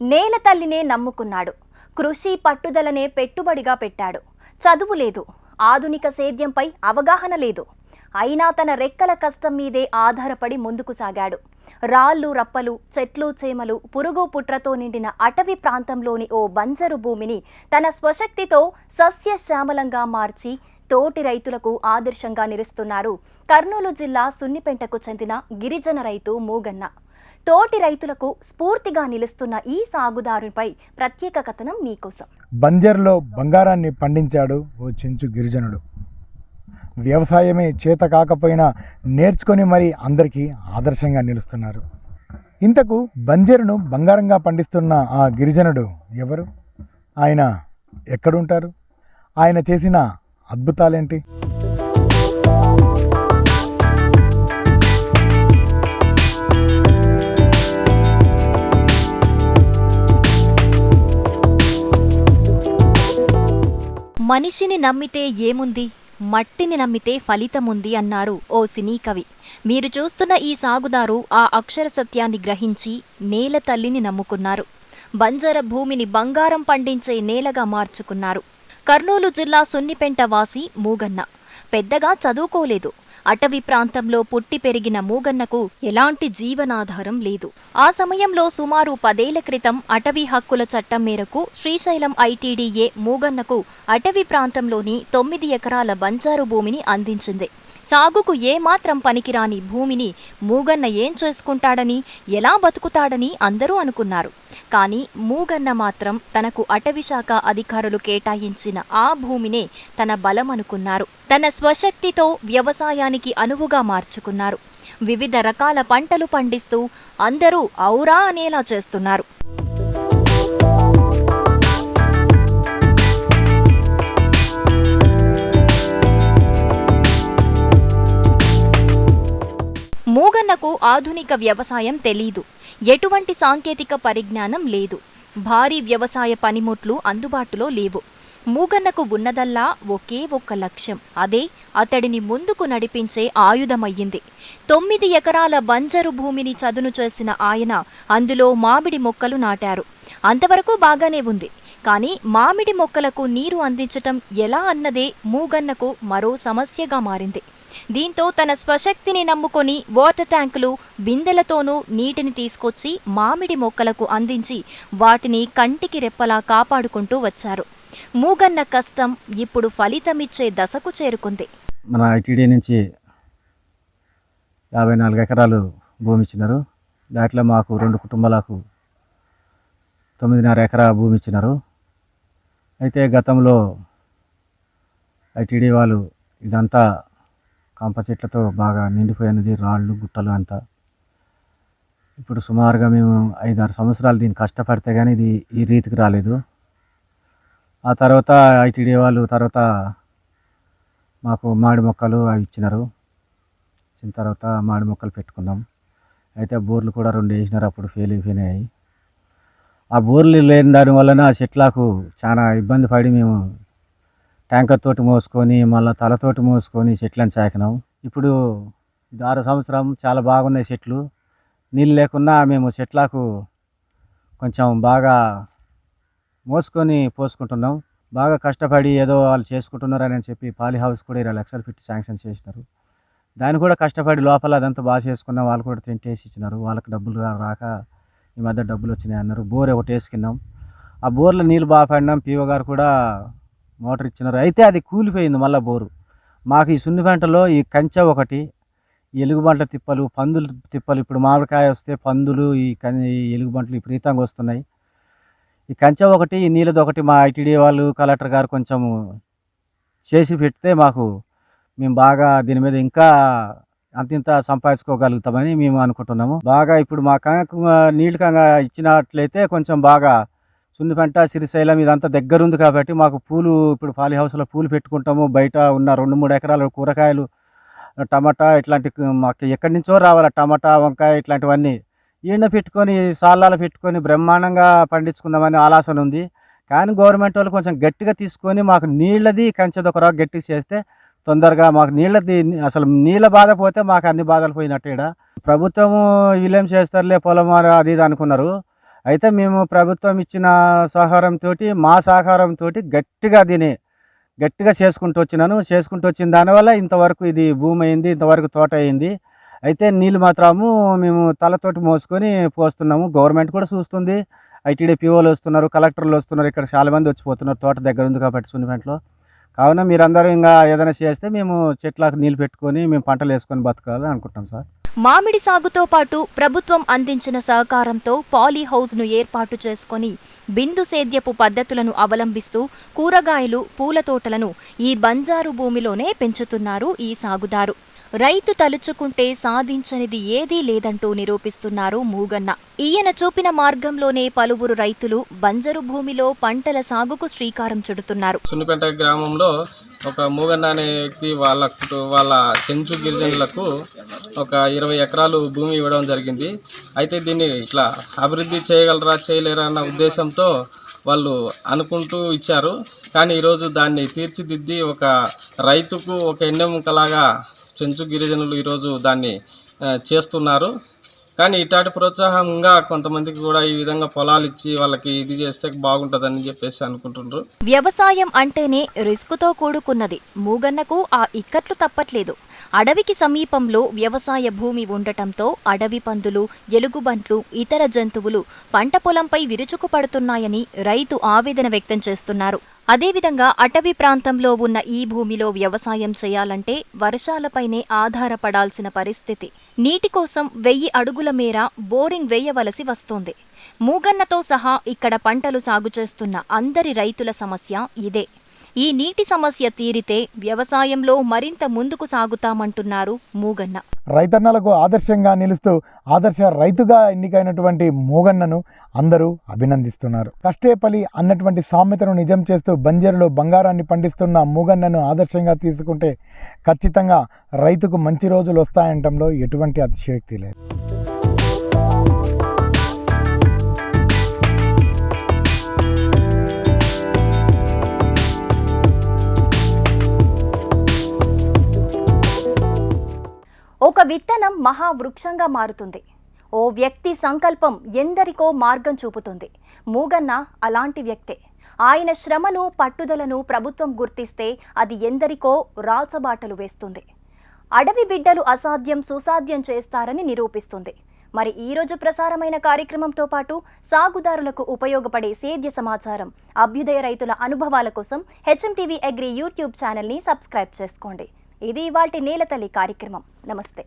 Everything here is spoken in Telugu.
నేల తల్లినే నమ్ముకున్నాడు. కృషి పట్టుదలనే పెట్టుబడిగా పెట్టాడు. చదువు లేదు. ఆధునిక సేద్యంపై అవగాహన లేదు. అయినా తన రెక్కల కష్టం మీదే ఆధారపడి ముందుకు సాగాడు. రాళ్ళు రప్పలు చెట్లు చేమలు పురుగు పుట్రతో నిండిన అటవీ ప్రాంతంలోని ఓ బంజరు భూమిని తన స్వశక్తితో సస్యశ్యామలంగా మార్చి తోటి రైతులకు ఆదర్శంగా నిలుస్తున్నారు కర్నూలు జిల్లా సున్నిపెంటకు చెందిన గిరిజన రైతు మూగన్న. తోటి రైతులకు స్ఫూర్తిగా నిలుస్తున్న ఈ సాగుదారుపై ప్రత్యేక కథనం మీకోసం. బంజర్లో బంగారాన్ని పండించాడు ఓ చెంచు గిరిజనుడు. వ్యవసాయమే చేత కాకపోయినా నేర్చుకొని మరి అందరికీ ఆదర్శంగా నిలుస్తున్నారు. ఇంతకు బంజరును బంగారంగా పండిస్తున్న ఆ గిరిజనుడు ఎవరు? ఆయన ఎక్కడుంటారు? ఆయన చేసిన అద్భుతాలేంటి? మనిషిని నమ్మితే ఏముంది? మట్టిని నమ్మితే ఫలితముంది అన్నారు ఓ సినీ కవి. మీరు చూస్తున్న ఈ సాగుదారు ఆ అక్షర సత్యాన్ని గ్రహించి నేల తల్లిని నమ్ముకున్నారు. బంజర భూమిని బంగారం పండించే నేలగా మార్చుకున్నారు. కర్నూలు జిల్లా సున్నిపెంట వాసి మూగన్న. పెద్దగా చదువుకోలేదు. అటవీ ప్రాంతంలో పుట్టి పెరిగిన మూగన్నకు ఎలాంటి జీవనాధారం లేదు. ఆ సమయంలో సుమారు పదేళ్ళ క్రితం అటవీ హక్కుల చట్టం మేరకు శ్రీశైలం ఐటీడీఏ మూగన్నకు అటవీ ప్రాంతంలోని తొమ్మిది ఎకరాల బంజారు భూమిని అందించింది. సాగుకు ఏమాత్రం పనికిరాని భూమిని మూగన్న ఏం చేసుకుంటాడని ఎలా బతుకుతాడని అందరూ అనుకున్నారు. కానీ మూగన్న మాత్రం తనకు అటవీశాఖ అధికారులు కేటాయించిన ఆ భూమినే తన బలమనుకున్నారు. తన స్వశక్తితో వ్యవసాయానికి అనువుగా మార్చుకున్నారు. వివిధ రకాల పంటలు పండిస్తూ అందరూ ఔరా అనేలా చేస్తున్నారు. రైతన్నకు ఆధునిక వ్యవసాయం తెలీదు. ఎటువంటి సాంకేతిక పరిజ్ఞానం లేదు. భారీ వ్యవసాయ పనిముట్లు అందుబాటులో లేవు. మూగన్నకు ఉన్నదల్లా ఒకే ఒక్క లక్ష్యం. అదే అతడిని ముందుకు నడిపించే ఆయుధమయ్యింది. తొమ్మిది ఎకరాల బంజరు భూమిని చదును చేసిన ఆయన అందులో మామిడి మొక్కలు నాటారు. అంతవరకు బాగానే ఉంది. కానీ మామిడి మొక్కలకు నీరు అందించటం ఎలా అన్నదే మూగన్నకు మరో సమస్యగా మారింది. దీంతో తన స్వశక్తిని నమ్ముకొని వాటర్ ట్యాంకులు బిందెలతోనూ నీటిని తీసుకొచ్చి మామిడి మొక్కలకు అందించి వాటిని కంటికి రెప్పలా కాపాడుకుంటూ వచ్చారు. మూగన్న కష్టం ఇప్పుడు ఫలితమిచ్చే దశకు చేరుకుంది. మన ఐటీడీ నుంచి యాభై నాలుగు ఎకరాలు భూమి ఇచ్చినారు. దాంట్లో మాకు రెండు కుటుంబాలకు తొమ్మిదిన్నర ఎకరా భూమి ఇచ్చినారు. అయితే గతంలో ఐటీడీ వాళ్ళు ఇదంతా కంప చెట్లతో బాగా నిండిపోయినది రాళ్ళు గుట్టలు అంతా. ఇప్పుడు సుమారుగా మేము ఐదారు సంవత్సరాలు దీన్ని కష్టపడితే కానీ ఇది ఈ రీతికి రాలేదు. ఆ తర్వాత ఐటీడీ వాళ్ళు తర్వాత మాకు మామిడి మొక్కలు అవి ఇచ్చినారు. ఇచ్చిన తర్వాత మామిడి మొక్కలు పెట్టుకున్నాం. అయితే బోర్లు కూడా రెండు వేసినారు అప్పుడు ఫెయిల్ అయిపోయినాయి ఆ బోర్లు లేని దాని వలన ఆ చెట్లకు చాలా ఇబ్బంది పడి మేము ట్యాంకర్ తోటి మోసుకొని మళ్ళీ తలతోటి మోసుకొని చెట్లను సాకినాం. ఇప్పుడు ఇది ఆరు సంవత్సరం చాలా బాగున్నాయి చెట్లు. నీళ్ళు లేకున్నా మేము చెట్లకు కొంచెం బాగా మోసుకొని పోసుకుంటున్నాం. బాగా కష్టపడి ఏదో వాళ్ళు చేసుకుంటున్నారని చెప్పి పాలి హౌస్ కూడా ఇరవై లక్షలు పెట్టి శాంక్షన్ చేసినారు. దాన్ని కూడా కష్టపడి లోపల అదంతా బాగా చేసుకున్నాం వాళ్ళు కూడా తింటేసి ఇచ్చినారు. వాళ్ళకి డబ్బులు రాక ఈ మధ్య డబ్బులు వచ్చినాయి అన్నారు. బోర్ ఒకటి వేసుకున్నాం. ఆ బోర్లో నీళ్ళు బాగా పడినాం. పీఓ గారు కూడా మోటార్ ఇచ్చినారు. అయితే అది కూలిపోయింది మళ్ళీ బోరు. మాకు ఈ సున్నిపెంటలో ఈ కంచె ఒకటి ఎలుగుబంట్ల తిప్పలు పందులు తిప్పలు ఇప్పుడు మామిడికాయ వస్తే పందులు ఈ కం ఈ ఎలుగుబంట్లు విపరీతంగా వస్తున్నాయి. ఈ కంచె ఒకటి ఈ నీళ్ళది ఒకటి మా ఐటీడీ వాళ్ళు కలెక్టర్ గారు కొంచెం చేసి పెడితే మాకు మేము బాగా దీని మీద ఇంకా అంతింత సంపాదించుకోగలుగుతామని మేము అనుకుంటున్నాము. బాగా ఇప్పుడు మా కంగ నీళ్ళు కంగ ఇచ్చినట్లయితే కొంచెం బాగా సున్నిపెంట శ్రీశైలం ఇదంతా దగ్గర ఉంది కాబట్టి మాకు పూలు ఇప్పుడు పాలి హౌస్లో పూలు పెట్టుకుంటాము. బయట ఉన్న రెండు మూడు ఎకరాల కూరగాయలు టమాటా ఇట్లాంటి మాకు ఎక్కడి నుంచో రావాలి టమాటా వంకాయ ఇట్లాంటివన్నీ. ఈయన పెట్టుకొని సాలాలు పెట్టుకొని బ్రహ్మాండంగా పండించుకుందామని ఆలోచన ఉంది. కానీ గవర్నమెంట్ వాళ్ళు కొంచెం గట్టిగా తీసుకొని మాకు నీళ్ళది కంచెది ఒక గట్టిగా చేస్తే తొందరగా మాకు నీళ్ళది అసలు నీళ్ళ బాధ పోతే మాకు అన్ని బాధలు పోయినట్టు ఇక్కడ ప్రభుత్వము వీళ్ళేం చేస్తారులే పొలం అది ఇది అనుకున్నారు. అయితే మేము ప్రభుత్వం ఇచ్చిన సహకారంతో మా సహకారంతో గట్టిగా దీని గట్టిగా చేసుకుంటూ వచ్చినాను. చేసుకుంటూ వచ్చిన దానివల్ల ఇంతవరకు ఇది భూమి అయింది ఇంతవరకు తోట అయింది. అయితే నీళ్ళు మాత్రము మేము తలతోటి మోసుకొని పోస్తున్నాము. గవర్నమెంట్ కూడా చూస్తుంది. ఐటీడీ పీఓలు వస్తున్నారు కలెక్టర్లు వస్తున్నారు. ఇక్కడ చాలామంది వచ్చిపోతున్నారు. తోట దగ్గర ఉంది కాబట్టి సున్నిపెంటలో. కావున మీరందరూ ఇంకా ఏదైనా చేస్తే మేము చెట్లకు నీళ్ళు పెట్టుకొని మేము పంటలు వేసుకొని బతకాలని అనుకుంటాం సార్. మామిడి సాగుతో పాటు ప్రభుత్వం అందించిన సహకారంతో పాలీ హౌస్ను ఏర్పాటు చేసుకొని బిందు సేద్యపు పద్ధతులను అవలంబిస్తూ కూరగాయలు పూల తోటలను ఈ బంజారు భూమిలోనే పెంచుతున్నారు ఈ సాగుదారు. రైతు తలుచుకుంటే సాధించనిది ఏదీ లేదంటూ నిరూపిస్తున్నారు మూగన్న. ఈయన చూపిన మార్గంలోనే పలువురు రైతులు బంజరు భూమిలో పంటల సాగుకు శ్రీకారం చుడుతున్నారు. సున్నిపేట గ్రామంలో ఒక మూగన్న అనే వ్యక్తి వాళ్ళ వాళ్ళ చెంచు గిరిజనులకు ఒక ఇరవై ఎకరాలు భూమి ఇవ్వడం జరిగింది. అయితే దీన్ని ఇట్లా అభివృద్ధి చేయగలరా చేయలేరా అన్న ఉద్దేశంతో వాళ్ళు అనుకుంటూ ఇచ్చారు. కానీ ఈరోజు దాన్ని తీర్చిదిద్ది ఒక రైతుకు ఒక ఎన్నెముకలాగా చెంచు గిరిజనులు ఈరోజు దాన్ని చేస్తున్నారు. కానీ ఇట్లాంటి ప్రోత్సాహంగా కొంతమందికి కూడా ఈ విధంగా పొలాలు ఇచ్చి వాళ్ళకి ఇది చేస్తే బాగుంటుందని చెప్పేసి అనుకుంటున్నారు వ్యవసాయం అంటేనే రిస్క్తో కూడుకున్నది. మూగన్నకు ఆ ఇక్కట్లు తప్పట్లేదు. అడవికి సమీపంలో వ్యవసాయ భూమి ఉండటంతో అడవి పందులు ఎలుగుబంట్లు ఇతర జంతువులు పంట పొలంపై విరుచుకుపడుతున్నాయని రైతు ఆవేదన వ్యక్తం చేస్తున్నారు. అదేవిధంగా అటవీ ప్రాంతంలో ఉన్న ఈ భూమిలో వ్యవసాయం చేయాలంటే వర్షాలపైనే ఆధారపడాల్సిన పరిస్థితి. నీటి కోసం వెయ్యి అడుగుల మేర బోరింగ్ వేయవలసి వస్తోంది. మూగన్నతో సహా ఇక్కడ పంటలు సాగు చేస్తున్న అందరి రైతుల సమస్య ఇదే. ఈ నీటి సమస్య తీరితే వ్యవసాయంలో మరింత ముందుకు సాగుతామంటున్నారు మూగన్న. రైతన్నలకు ఆదర్శంగా నిలుస్తూ ఆదర్శ రైతుగా ఎన్నికైనటువంటి మూగన్నను అందరూ అభినందిస్తున్నారు. కష్టేపలి అన్నటువంటి సామెతను నిజం చేస్తూ బంజరులో బంగారాన్ని పండిస్తున్న మూగన్నను ఆదర్శంగా తీసుకుంటే ఖచ్చితంగా రైతుకు మంచి రోజులు వస్తాయంటంలో ఎటువంటి అతిశయోక్తి లేదు. విత్తనం మహావృక్షంగా మారుతుంది. ఓ వ్యక్తి సంకల్పం ఎందరికో మార్గం చూపుతుంది. మూగన్న అలాంటి వ్యక్తే. ఆయన శ్రమను పట్టుదలను ప్రభుత్వం గుర్తిస్తే అది ఎందరికో రాచబాటలు వేస్తుంది. అడవి బిడ్డలు అసాధ్యం సుసాధ్యం చేస్తారని నిరూపిస్తుంది. మరి ఈరోజు ప్రసారమైన కార్యక్రమంతో పాటు సాగుదారులకు ఉపయోగపడే సేద్య సమాచారం అభ్యుదయ రైతుల అనుభవాల కోసం హెచ్ఎంటీవీ అగ్రి యూట్యూబ్ ఛానల్ని సబ్స్క్రైబ్ చేసుకోండి. ఇది ఇవాటి నేలతల్లి కార్యక్రమం. నమస్తే.